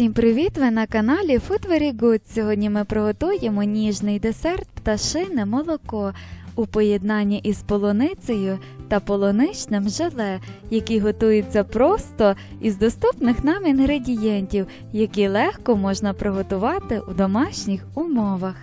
Всім привіт! Ви на каналі Food Very Good. Сьогодні ми приготуємо ніжний десерт пташине молоко у поєднанні із полуницею та полуничним желе, який готується просто із доступних нам інгредієнтів, які легко можна приготувати у домашніх умовах.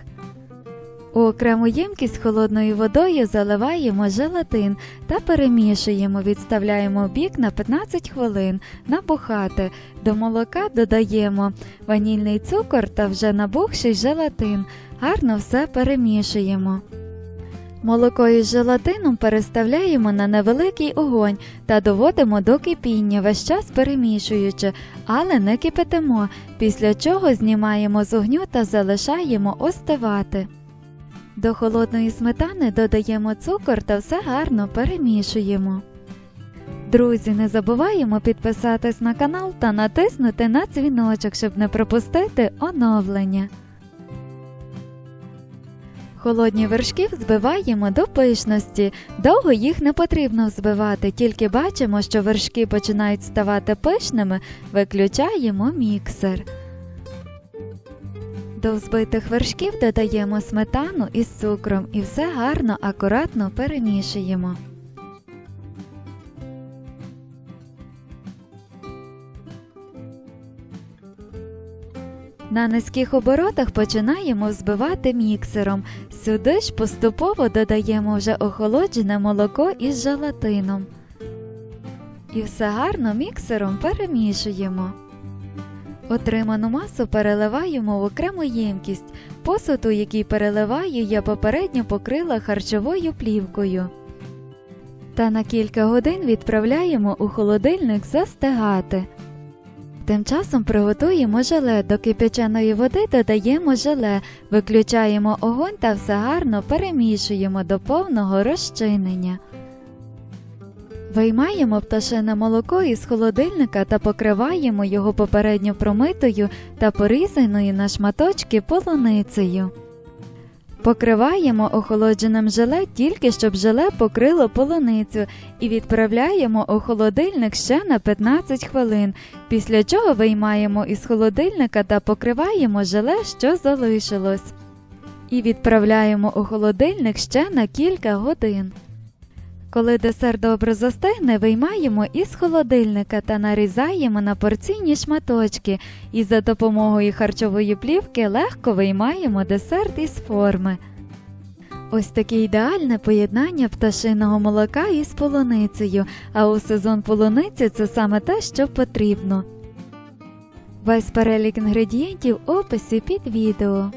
У окрему ємкість з холодною водою заливаємо желатин та перемішуємо, відставляємо в бік на 15 хвилин набухати. До молока додаємо ванільний цукор та вже набухший желатин. Гарно все перемішуємо. Молоко із желатином переставляємо на невеликий огонь та доводимо до кипіння, весь час перемішуючи, але не кипятимо, після чого знімаємо з огню та залишаємо остивати. До холодної сметани додаємо цукор та все гарно перемішуємо. Друзі, не забуваємо підписатись на канал та натиснути на дзвіночок, щоб не пропустити оновлення. Холодні вершки взбиваємо до пишності. Довго їх не потрібно взбивати, тільки бачимо, що вершки починають ставати пишними, виключаємо міксер. До взбитих вершків додаємо сметану із цукром і все гарно, акуратно перемішуємо. На низьких оборотах починаємо взбивати міксером. Сюди ж поступово додаємо вже охолоджене молоко із желатином. І все гарно міксером перемішуємо. Отриману масу переливаємо в окрему ємкість. Посуд, у який переливаю, я попередньо покрила харчовою плівкою. Та на кілька годин відправляємо у холодильник застигати. Тим часом приготуємо желе. До кипяченої води додаємо желе, виключаємо огонь та все гарно перемішуємо до повного розчинення. Виймаємо пташине молоко із холодильника та покриваємо його попередньо промитою та порізаною на шматочки полуницею. Покриваємо охолодженим желе тільки щоб желе покрило полуницю і відправляємо у холодильник ще на 15 хвилин, після чого виймаємо із холодильника та покриваємо желе, що залишилось. І відправляємо у холодильник ще на кілька годин. Коли десерт добре застигне, виймаємо із холодильника та нарізаємо на порційні шматочки і за допомогою харчової плівки легко виймаємо десерт із форми. Ось таке ідеальне поєднання пташиного молока із полуницею, а у сезон полуниці це саме те, що потрібно. Весь перелік інгредієнтів в описі під відео.